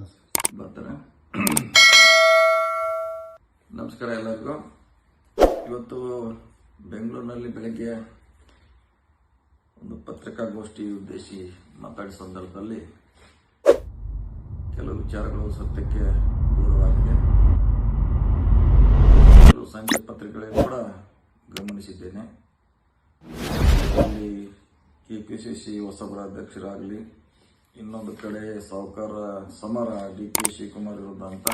ಬರ್ತಾರೆ. ನಮಸ್ಕಾರ ಎಲ್ಲರಿಗೂ. ಇವತ್ತು ಬೆಂಗಳೂರಿನಲ್ಲಿ ಬೆಳಗ್ಗೆ ಒಂದು ಪತ್ರಿಕಾಗೋಷ್ಠಿ ಉದ್ದೇಶಿ ಮಾತಾಡಿದ ಸಂದರ್ಭದಲ್ಲಿ ಕೆಲವು ವಿಚಾರಗಳು ಸತ್ಯಕ್ಕೆ ದೂರವಾಗಿದೆ. ಕೆಲವು ಸಂಜೆ ಪತ್ರಿಕೆಗಳಿಗೆ ಕೂಡ ಗಮನಿಸಿದ್ದೇನೆ. ಅಲ್ಲಿ ಕೆ ಪಿ ಸಿ ಸಿ ಹೊಸಬರ ಅಧ್ಯಕ್ಷರಾಗಲಿ ಇನ್ನೊಂದು ಕಡೆ ಸಾಹುಕಾರ ಸಮರ ಡಿ ಕೆ ಶಿವಕುಮಾರ್ ವಿರುದ್ಧ ಅಂತ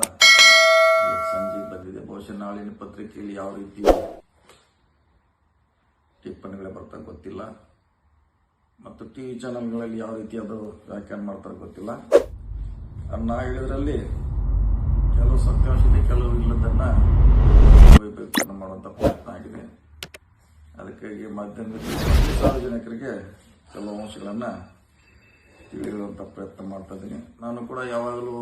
ಸಂಜೆ ಬಂದಿದೆ. ಬಹುಶಃ ನಾಳಿನ ಪತ್ರಿಕೆಯಲ್ಲಿ ಯಾವ ರೀತಿ ಟಿಪ್ಪಣಿಗಳೇ ಬರ್ತಾ ಗೊತ್ತಿಲ್ಲ. ಮತ್ತು ಟಿ ವಿ ಚಾನಲ್ಗಳಲ್ಲಿ ಯಾವ ರೀತಿ ಅದು ವ್ಯಾಖ್ಯಾನ ಮಾಡ್ತಾರೆ ಗೊತ್ತಿಲ್ಲ. ಅನ್ನ ಹೇಳಿದ್ರಲ್ಲಿ ಕೆಲವು ಸತ್ಯಾಂಶತೆ ಕೆಲವು ಇಲ್ಲದನ್ನ ವೈಭವೀಕರಣ ಮಾಡುವಂಥ ಪ್ರಯತ್ನ ಆಗಿದೆ. ಅದಕ್ಕಾಗಿ ಮಾಧ್ಯಮ ಸಾರ್ವಜನಿಕರಿಗೆ ಕೆಲವು ಅಂಶಗಳನ್ನು ತಿಳಿಯುವಂಥ ಪ್ರಯತ್ನ ಮಾಡ್ತಾ ಇದ್ದೀನಿ. ನಾನು ಕೂಡ ಯಾವಾಗಲೂ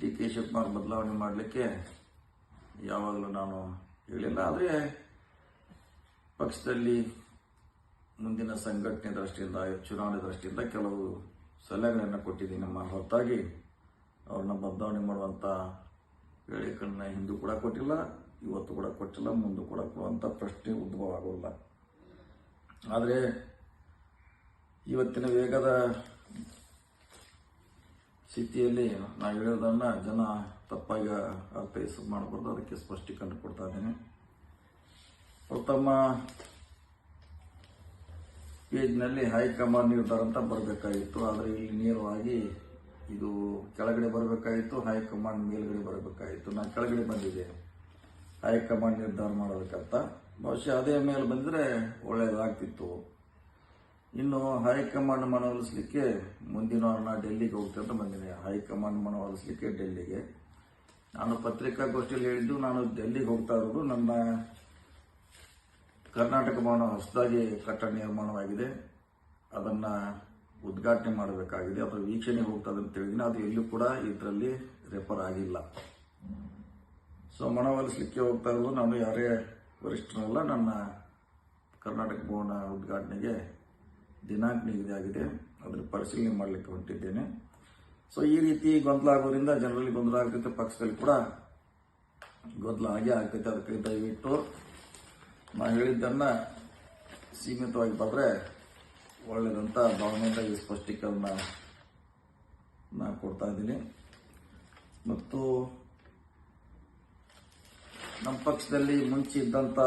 ಡಿ ಕೆ ಶಿವಕುಮಾರ್ ಬದಲಾವಣೆ ಮಾಡಲಿಕ್ಕೆ ಯಾವಾಗಲೂ ನಾನು ಹೇಳಿಲ್ಲ. ಆದರೆ ಪಕ್ಷದಲ್ಲಿ ಮುಂದಿನ ಸಂಘಟನೆ ದೃಷ್ಟಿಯಿಂದ, ಚುನಾವಣೆ ದೃಷ್ಟಿಯಿಂದ ಕೆಲವು ಸಲಹೆಗಳನ್ನು ಕೊಟ್ಟಿದ್ದೀನಿ ನಮ್ಮ ಹೊರತಾಗಿ. ಅವ್ರನ್ನ ಬದಲಾವಣೆ ಮಾಡುವಂಥ ಹೇಳಿಕೆಗಳನ್ನ ಹಿಂದೂ ಕೂಡ ಕೊಟ್ಟಿಲ್ಲ, ಇವತ್ತು ಕೂಡ ಕೊಟ್ಟಿಲ್ಲ, ಮುಂದೆ ಕೂಡ ಕೊಡುವಂಥ ಪ್ರಶ್ನೆ ಉದ್ಭವ ಆಗೋಲ್ಲ. ಆದರೆ ಇವತ್ತಿನ ವೇಗದ ಸ್ಥಿತಿಯಲ್ಲಿ ನಾವು ಹೇಳೋದನ್ನ ಜನ ತಪ್ಪಾಗಿ ಅರ್ಥೈಸ ಮಾಡಬಾರ್ದು, ಅದಕ್ಕೆ ಸ್ಪಷ್ಟೀಕರಣ ಕೊಡ್ತಾ ಇದ್ದೇನೆ. ಪ್ರಥಮ ಪೇಜ್ನಲ್ಲಿ ಹೈಕಮಾಂಡ್ ನಿರ್ಧಾರ ಅಂತ ಬರಬೇಕಾಗಿತ್ತು. ಆದರೆ ಇಲ್ಲಿ ನೇರವಾಗಿ ಇದು ಕೆಳಗಡೆ ಬರಬೇಕಾಗಿತ್ತು, ಹೈಕಮಾಂಡ್ ಮೇಲ್ಗಡೆ ಬರಬೇಕಾಗಿತ್ತು. ನಾನು ಕೆಳಗಡೆ ಬಂದಿದೆ ಹೈಕಮಾಂಡ್ ನಿರ್ಧಾರ ಮಾಡೋದಕ್ಕಂತ. ಬಹುಶಃ ಅದೇ ಮೇಲೆ ಬಂದರೆ ಒಳ್ಳೆಯದಾಗ್ತಿತ್ತು ಇನ್ನು ಹೈಕಮಾಂಡ್ ಮನವೊಲಿಸಲಿಕ್ಕೆ ಮುಂದಿನ ವಾರ ಡೆಲ್ಲಿಗೆ ಹೋಗ್ತೇನೆ ಅಂತ ಬಂದಿದೆ. ಹೈಕಮಾಂಡ್ ಮನವೊಲಿಸಲಿಕ್ಕೆ ಡೆಲ್ಲಿಗೆ. ನಾನು ಪತ್ರಿಕಾಗೋಷ್ಠಿಯಲ್ಲಿ ಹೇಳಿದ್ದು, ನಾನು ಡೆಲ್ಲಿಗೆ ಹೋಗ್ತಾ ಇರೋದು ನನ್ನ ಕರ್ನಾಟಕ ಭವನ ಹೊಸದಾಗಿ ಕಟ್ಟಡ ನಿರ್ಮಾಣವಾಗಿದೆ. ಅದನ್ನು ಉದ್ಘಾಟನೆ ಮಾಡಬೇಕಾಗಿದೆ. ಅಥವಾ ವೀಕ್ಷಣೆ ಹೋಗ್ತದೆ ಅಂತ ಹೇಳಿದ್ದೀನಿ. ಅದು ಎಲ್ಲೂ ಕೂಡ ಇದರಲ್ಲಿ ರೆಫರ್ ಆಗಿಲ್ಲ. ಸೊ ಮನವೊಲಿಸಲಿಕ್ಕೆ ಹೋಗ್ತಾ ಇರೋದು ನಾನು ಯಾರೇ ವರಿಷ್ಠರಲ್ಲ, ನನ್ನ ಕರ್ನಾಟಕ ಭವನ ಉದ್ಘಾಟನೆಗೆ ದಿನಾಂಕ ನಿಗದಿಯಾಗಿದೆ ಅದರ ಪರಿಶೀಲನೆ ಮಾಡಲಿಕ್ಕೆ ಹೊರಟಿದ್ದೇನೆ ಸೊ ಈ ರೀತಿ ಗೊಂದಲ ಆಗೋದ್ರಿಂದ ಜನರಲ್ಲಿ ಗೊಂದಲ ಆಗ್ತೈತೆ, ಪಕ್ಷದಲ್ಲಿ ಕೂಡ ಗೊಂದಲ ಆಗೇ ಆಗ್ತೈತೆ. ಅದಕ್ಕೆ ದಯವಿಟ್ಟು ನಾನು ಹೇಳಿದ್ದನ್ನು ಸೀಮಿತವಾಗಿ ಬಂದರೆ ಒಳ್ಳೆಯದಂತ ಭಾವನೆಯಿಂದ ಈ ಸ್ಪಷ್ಟೀಕರಣ ನಾನು ಕೊಡ್ತಾ ಇದ್ದೀನಿ. ಮತ್ತು ನಮ್ಮ ಪಕ್ಷದಲ್ಲಿ ಮುಂಚೆ ಇದ್ದಂಥ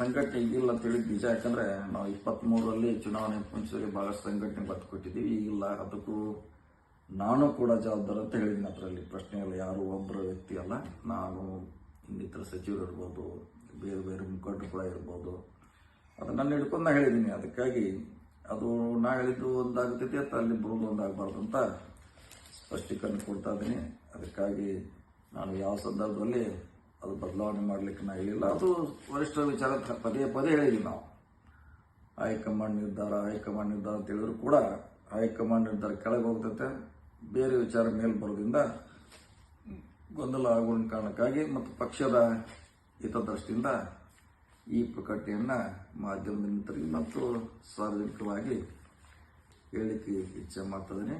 ಸಂಘಟನೆ ಇದಿಲ್ಲ ಅಂತ ಹೇಳಿದ್ ನಿಜ, ಯಾಕಂದ್ರೆ ನಾವು ಇಪ್ಪತ್ತ್ಮೂರರಲ್ಲಿ ಚುನಾವಣೆ ಮುಂಚೆ ಬಹಳಷ್ಟು ಸಂಘಟನೆ ಬದ್ದು ಕೊಟ್ಟಿದ್ದೀವಿ ಈಗಿಲ್ಲ ಅದಕ್ಕೂ ನಾನು ಕೂಡ ಜವಾಬ್ದಾರ ಅಂತ ಹೇಳಿದ್ದೀನಿ ಅದರಲ್ಲಿ. ಪ್ರಶ್ನೆ ಇಲ್ಲ ಯಾರು ಒಬ್ಬರ ವ್ಯಕ್ತಿ ಅಲ್ಲ. ನಾನು ಇನ್ನಿತರ ಸಚಿವರು ಇರ್ಬೋದು, ಬೇರೆ ಬೇರೆ ಮುಖಂಡರು ಕೂಡ ಇರ್ಬೋದು. ಅದನ್ನ ಹಿಡ್ಕೊಂಡು ನಾ ಹೇಳಿದ್ದೀನಿ. ಅದಕ್ಕಾಗಿ ಅದು ನಾ ಹೇಳಿದ್ದು ಒಂದಾಗ್ತೈತಿ ಅಥವಾ ಅಲ್ಲಿ ಬರೋದು ಒಂದಾಗಬಾರ್ದು ಅಂತ ಸ್ಪಷ್ಟೀಕರಣ ಕೊಡ್ತಾ ಇದ್ದೀನಿ. ಅದಕ್ಕಾಗಿ ನಾನು ಯಾವ ಸಂದರ್ಭದಲ್ಲಿ ಅದು ಬದಲಾವಣೆ ಮಾಡಲಿಕ್ಕೆ ನಾ ಹೇಳಿಲ್ಲ. ಅದು ವರಿಷ್ಠರ ವಿಚಾರ ಪದೇ ಪದೇ ಹೇಳಿದ್ವಿ ನಾವು. ಹೈಕಮಾಂಡ್ ನಿರ್ಧಾರ ಹೈಕಮಾಂಡ್ ನಿರ್ಧಾರ ಅಂತ ಹೇಳಿದ್ರು ಕೂಡ ಹೈಕಮಾಂಡ್ ನಿರ್ಧಾರ ಕೆಳಗೆ ಹೋಗ್ತೈತೆ. ಬೇರೆ ವಿಚಾರ ಮೇಲೆ ಬರೋದ್ರಿಂದ ಗೊಂದಲ ಆಗುವ ಕಾರಣಕ್ಕಾಗಿ ಮತ್ತು ಪಕ್ಷದ ಹಿತದೃಷ್ಟಿಯಿಂದ ಈ ಪ್ರಕಟಣೆಯನ್ನು ಮಾಧ್ಯಮದ ಮಿತ್ರರಿಗೆ ಮತ್ತು ಸಾರ್ವಜನಿಕವಾಗಿ ಹೇಳಲಿಕ್ಕೆ ಇಚ್ಛೆ ಮಾಡ್ತಿದ್ದೀನಿ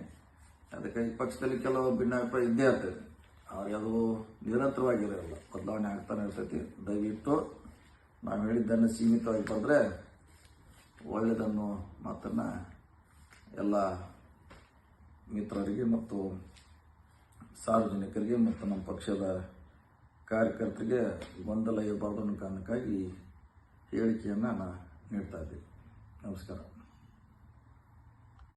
ಅದಕ್ಕಾಗಿ ಪಕ್ಷದಲ್ಲಿ ಕೆಲವು ಭಿನ್ನಾಭಿಪ್ರಾಯ ಇದ್ದೇ ಇರ್ತದೆ. ಅದು ನಿರಂತರವಾಗಿರೋಲ್ಲ. ಬದಲಾವಣೆ ಆಗ್ತಾನೆ ಇರ್ತೈತಿ. ದಯವಿಟ್ಟು ನಾವು ಹೇಳಿದ್ದನ್ನು ಸೀಮಿತವಾಗಿ ಬಂದರೆ ಒಳ್ಳೆಯದನ್ನು ಮಾತನ್ನು ಎಲ್ಲ ಮಿತ್ರರಿಗೆ ಮತ್ತು ಸಾರ್ವಜನಿಕರಿಗೆ ಮತ್ತು ನಮ್ಮ ಪಕ್ಷದ ಕಾರ್ಯಕರ್ತರಿಗೆ ಗೊಂದಲ ಇರಬಾರ್ದು ಅನ್ನೋ ಕಾರಣಕ್ಕಾಗಿ ಹೇಳಿಕೆಯನ್ನು ನಾನು ನೀಡ್ತಾ ಇದ್ದೀನಿ. ನಮಸ್ಕಾರ.